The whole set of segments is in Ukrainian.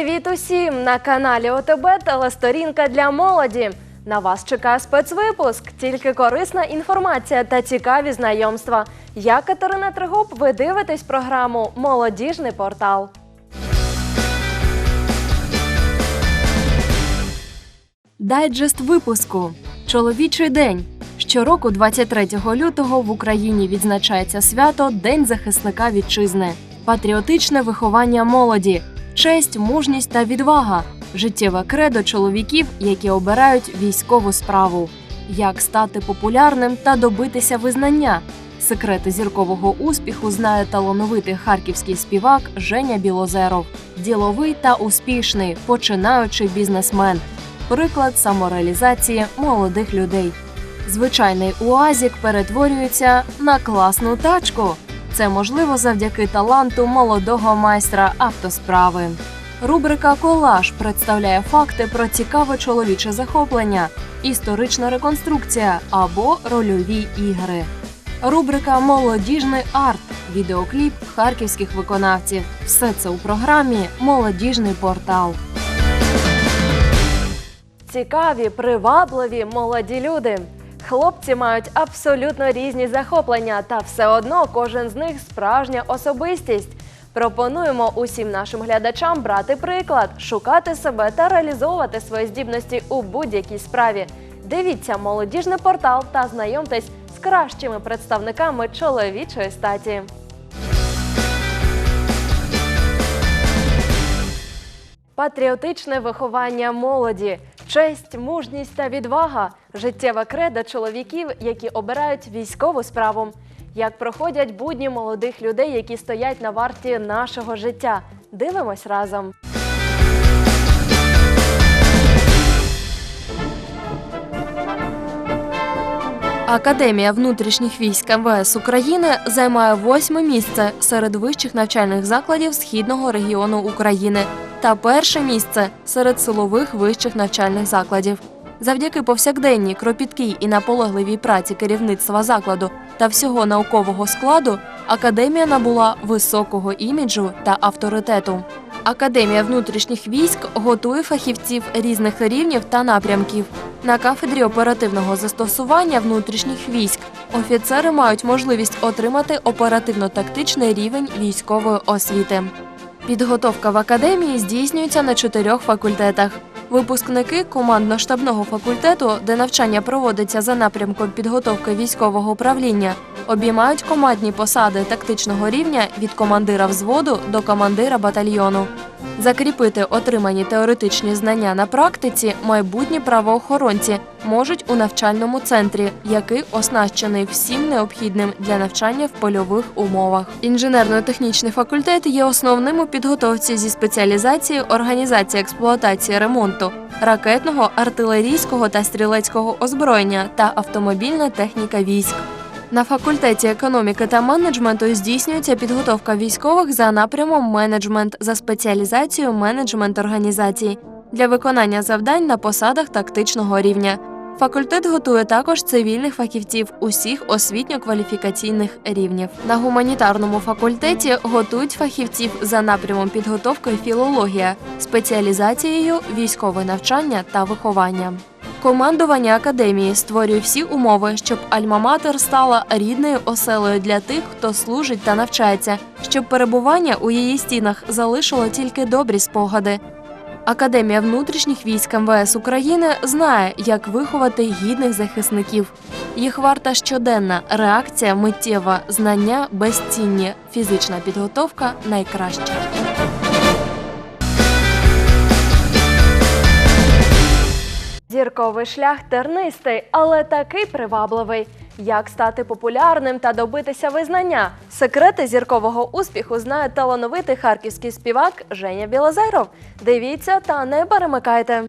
Привіт усім! На каналі ОТБ телесторінка для молоді. На вас чекає спецвипуск, тільки корисна інформація та цікаві знайомства. Я Катерина Тригуб. Ви дивитесь програму Молодіжний портал. Дайджест випуску Чоловічий день. Щороку, 23 лютого, в Україні відзначається свято День захисника вітчизни, патріотичне виховання молоді, честь, мужність та відвага, життєве кредо чоловіків, які обирають військову справу, як стати популярним та добитися визнання. Секрети зіркового успіху знає талановитий харківський співак Женя Білозеров, діловий та успішний, починаючий бізнесмен приклад самореалізації молодих людей. Звичайний уазік перетворюється на класну тачку. Це можливо завдяки таланту молодого майстра автосправи. Рубрика Колаж представляє факти про цікаве чоловіче захоплення, історична реконструкція або рольові ігри. Рубрика Молодіжний арт відеокліп харківських виконавців. Все це у програмі Молодіжний портал. Цікаві, привабливі молоді люди. Хлопці мають абсолютно різні захоплення, та все одно кожен з них справжня особистість. Пропонуємо усім нашим глядачам брати приклад, шукати себе та реалізовувати свої здібності у будь-якій справі. Дивіться молодіжний портал та знайомтесь з кращими представниками чоловічої статі. Патріотичне виховання молоді, честь, мужність та відвага, життєва кредо чоловіків, які обирають військову справу. Як проходять будні молодих людей, які стоять на варті нашого життя. Дивимось разом. Академія внутрішніх військ МВС України займає восьме місце серед вищих навчальних закладів східного регіону України та перше місце серед силових вищих навчальних закладів. Завдяки повсякденній кропіткій і наполегливій праці керівництва закладу та всього наукового складу академія набула високого іміджу та авторитету. Академія внутрішніх військ готує фахівців різних рівнів та напрямків. На кафедрі оперативного застосування внутрішніх військ офіцери мають можливість отримати оперативно-тактичний рівень військової освіти. Підготовка в академії здійснюється на чотирьох факультетах. Випускники командно-штабного факультету, де навчання проводиться за напрямком підготовки військового управління, обіймають командні посади тактичного рівня від командира взводу до командира батальйону. Закріпити отримані теоретичні знання на практиці майбутні правоохоронці можуть у навчальному центрі, який оснащений всім необхідним для навчання в польових умовах. Інженерно-технічний факультет є основним у підготовці зі спеціалізації організації експлуатації ремонту ракетного, артилерійського та стрілецького озброєння та автомобільна техніка військ. На факультеті економіки та менеджменту здійснюється підготовка військових за напрямом менеджмент за спеціалізацією менеджмент організацій для виконання завдань на посадах тактичного рівня. Факультет готує також цивільних фахівців усіх освітньо-кваліфікаційних рівнів. На гуманітарному факультеті готують фахівців за напрямом підготовки філологія, спеціалізацією військове навчання та виховання. Командування академії створює всі умови, щоб Альма-Матер стала рідною оселею для тих, хто служить та навчається, щоб перебування у її стінах залишило тільки добрі спогади. Академія внутрішніх військ МВС України знає, як виховати гідних захисників. Їх варта щоденна реакція миттєва, знання безцінні, фізична підготовка найкраща. Зірковий шлях тернистий, але такий привабливий. Як стати популярним та добитися визнання? Секрети зіркового успіху знає талановитий харківський співак Женя Білозеров. Дивіться та не перемикайте.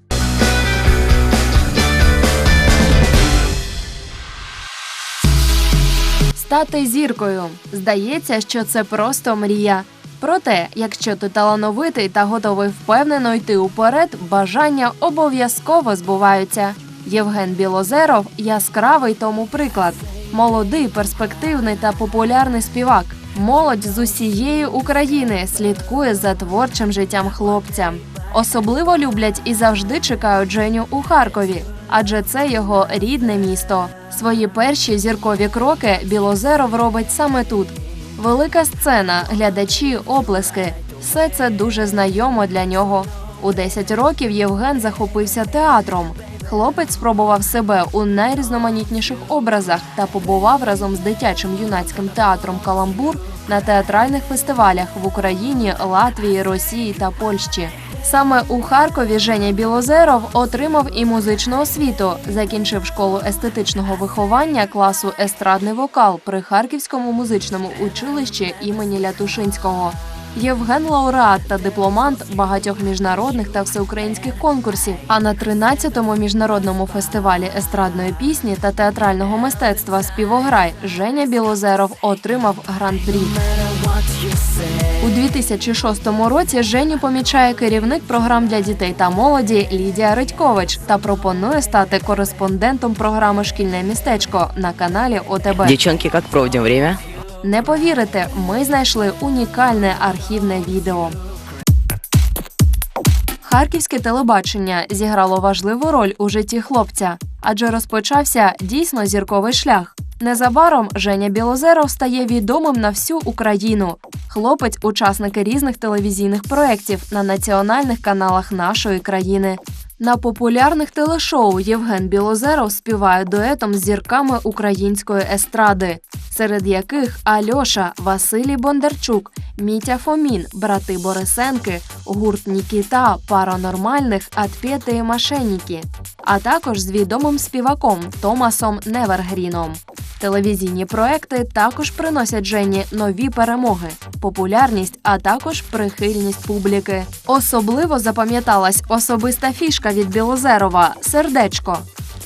Стати зіркою. Здається, що це просто мрія. Проте, якщо ти талановитий та готовий впевнено йти уперед, бажання обов'язково збуваються. Євген Білозеров яскравий тому приклад. Молодий, перспективний та популярний співак. Молодь з усієї України слідкує за творчим життям хлопця. Особливо люблять і завжди чекають Женю у Харкові, адже це його рідне місто. Свої перші зіркові кроки Білозеров робить саме тут. Велика сцена, глядачі, оплески все це дуже знайомо для нього. У 10 років Євген захопився театром. Хлопець спробував себе у найрізноманітніших образах та побував разом з дитячим юнацьким театром Каламбур на театральних фестивалях в Україні, Латвії, Росії та Польщі. Саме у Харкові Женя Білозеров отримав і музичну освіту, закінчив школу естетичного виховання класу естрадний вокал при Харківському музичному училищі імені Лятушинського. Євген лауреат та дипломант багатьох міжнародних та всеукраїнських конкурсів. А на 13-му міжнародному фестивалі естрадної пісні та театрального мистецтва Співограй Женя Білозеров отримав гран-прі. У 2006 році Женю помічає керівник програм для дітей та молоді Лідія Редькович та пропонує стати кореспондентом програми Шкільне містечко на каналі ОТБ. Девчонки, как проводим время? Не повірите, ми знайшли унікальне архівне відео. Харківське телебачення зіграло важливу роль у житті хлопця, адже розпочався дійсно зірковий шлях. Незабаром Женя Білозеров стає відомим на всю Україну. Хлопець учасник різних телевізійних проєктів на національних каналах нашої країни. На популярних телешоу Євген Білозеров співає дуетом з зірками української естради, серед яких Альоша, Василій Бондарчук, Мітя Фомін, брати Борисенки, гурт Нікіта, пара нормальних, Атпєти мошенніки, а також з відомим співаком Томасом Невергріном. Телевізійні проекти також приносять Жені нові перемоги, популярність, а також прихильність публіки. Особливо запам'яталась особиста фішка від Білозерова сердечко.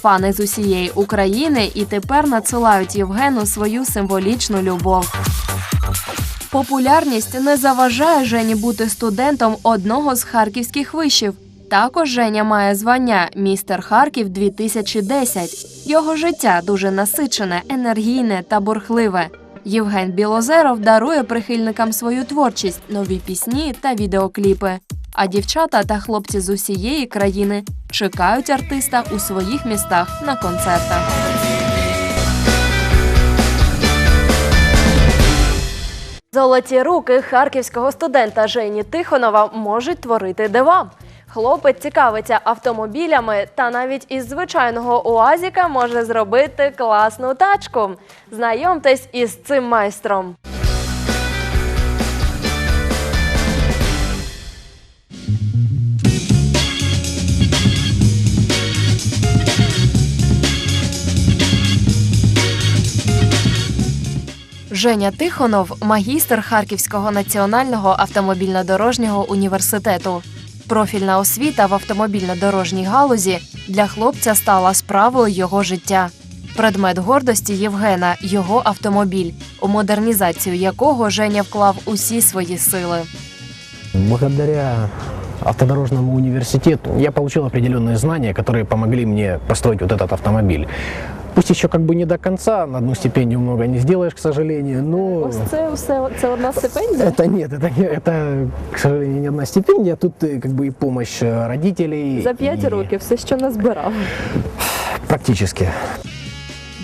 Фани з усієї України і тепер надсилають Євгену свою символічну любов. Популярність не заважає Жені бути студентом одного з харківських вишів. Також Женя має звання Містер Харків 2010. Його життя дуже насичене, енергійне та бурхливе. Євген Білозеров дарує прихильникам свою творчість, нові пісні та відеокліпи. А дівчата та хлопці з усієї країни чекають артиста у своїх містах на концертах. Золоті руки харківського студента Жені Тихонова можуть творити дива. Хлопець цікавиться автомобілями та навіть із звичайного уазіка може зробити класну тачку. Знайомтесь із цим майстром. Женя Тихонов магістр Харківського національного автомобільно-дорожнього університету. Профільна освіта в автомобільно-дорожній галузі для хлопця стала справою його життя. Предмет гордості Євгена його автомобіль, у модернізацію якого Женя вклав усі свої сили. Благодаря автодорожному университету я получил определенные знания, которые помогли мне построить вот этот автомобиль. Пусть еще как бы не до конца, на одну стипендию много не сделаешь, к сожалению, но... Ось це все це одна стипендія. Это нет, это, не, это, к сожалению, не одна стипендия. Тут э, как бы и помощь э, родителей. За 5 и- років все, що назбирав. Практически.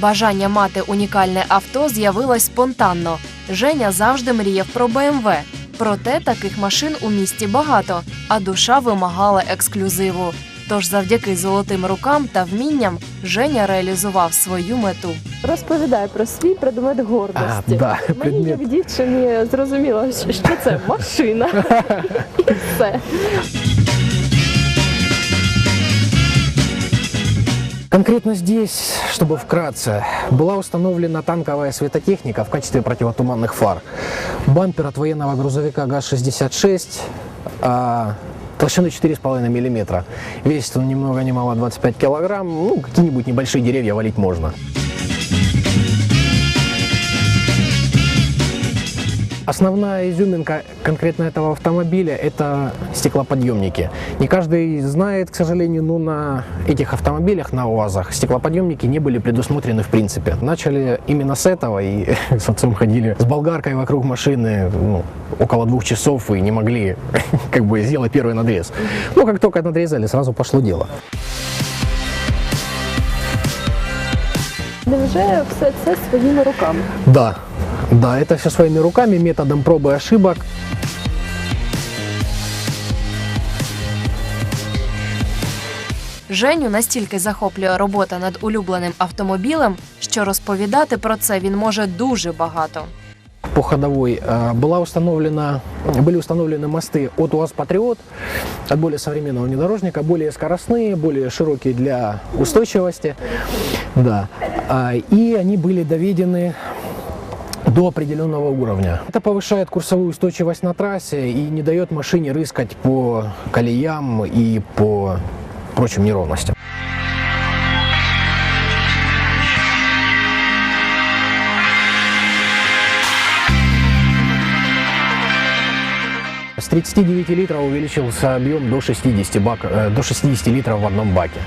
Бажання мати унікальне авто з'явилось спонтанно. Женя завжди мріяв про БМВ. Проте таких машин у місті багато, а душа вимагала ексклюзиву. Тож завдяки золотим рукам та вмінням Женя реалізував свою мету. Розповідай про свій предмет гордості. А, да, Мені предмет. як дівчині зрозуміло, що що це машина. І все. Конкретно здесь, чтобы вкратце, была установлена танковая светотехника в качестве противотуманных фар. Бампер от военного грузовика ГАЗ-66 а, толщиной 4,5 мм. Весит он ни много ни мало 25 килограмм. Ну, какие-нибудь небольшие деревья валить можно. Основная изюминка конкретно этого автомобиля – это стеклоподъемники. Не каждый знает, к сожалению, но на этих автомобилях, на УАЗах, стеклоподъемники не были предусмотрены в принципе. Начали именно с этого и с отцом ходили с болгаркой вокруг машины ну, около двух часов и не могли как бы сделать первый надрез. Ну, как только надрезали, сразу пошло дело. Невже все це своїми руками? Да, да, это все своими руками, методом пробы и ошибок. Женю настільки захоплює робота над улюбленим автомобілем, що розповідати про це він може дуже багато. По ходовой э, была установлена, были установлены мосты от УАЗ «Патриот», от более современного внедорожника, более скоростные, более широкие для устойчивости. Да. А, И они были доведены до определенного уровня. Это повышает курсовую устойчивость на трассе и не дает машине рыскать по колеям и по прочим неровностям. С 39 литров увеличился объем до 60, бак, э, до 60 литров в одном баке.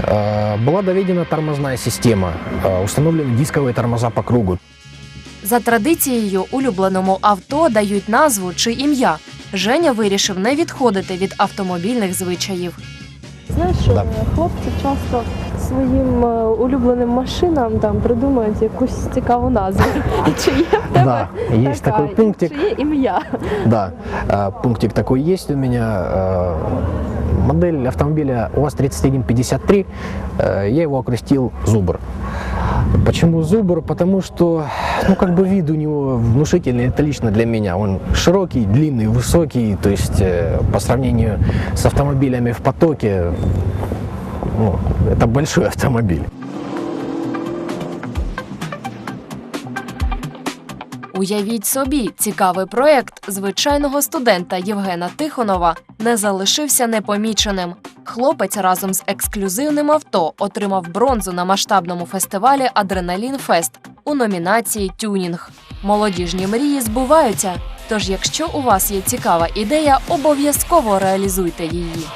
Э, Была доведена тормозная система, э, установлены дисковые тормоза по кругу. За традицією, улюбленому авто дають назву чи ім'я. Женя вирішив не відходити від автомобільних звичаїв. Знаєш, Да. е, хлопці часто своїм е, улюбленим машинам там придумують якусь цікаву назву. Чи є в тебе Да, есть така? такой пунктик. Чи є ім'я? Да, э, пунктик такой есть у меня. Э, Модель автомобиля УАЗ-3153, э, я его окрестил «Зубр». Почему «Зубр»? Потому что, ну, как бы вид у него внушительный, это лично для меня. Он широкий, длинный, высокий, то есть э, по сравнению с автомобилями в потоке, ну, это большой автомобиль. Уявіть собі, цікавий проект звичайного студента Євгена Тихонова не залишився непоміченим. Хлопець разом з ексклюзивним авто отримав бронзу на масштабному фестивалі Адреналін Фест у номінації Тюнінг. Молодіжні мрії збуваються. Тож, якщо у вас є цікава ідея, обов'язково реалізуйте її.